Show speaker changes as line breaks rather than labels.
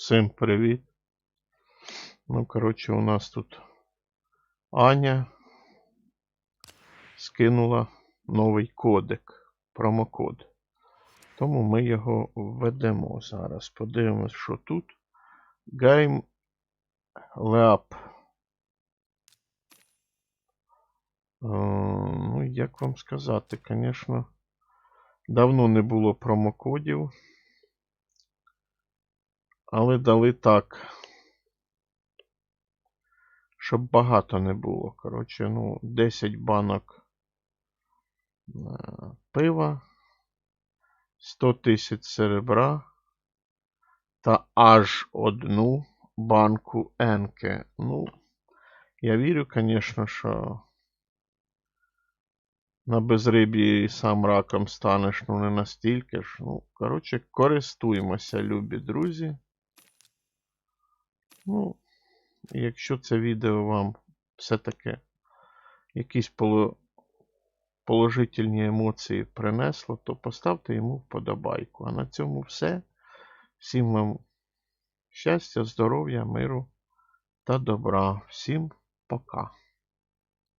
Всім привіт. Ну, коротше, у нас тут Аня скинула новий кодек, промокод. Тому ми його введемо зараз. Подивимось, що тут. Game. Е, Ну, як вам сказати, звісно, давно не було промокодів. Але дали так. Щоб багато не було. Коротше, ну, 10 банок е, пива, 100 тисяч серебра та аж одну банку енки. Ну, я вірю, звісно, що на безрибі і сам раком станеш, ну не настільки ж. Ну, коротше, користуємося, любі друзі. Ну, якщо це відео вам все-таки якісь поло- положительні емоції принесло, то поставте йому вподобайку. А на цьому все. Всім вам щастя, здоров'я, миру та добра. Всім пока.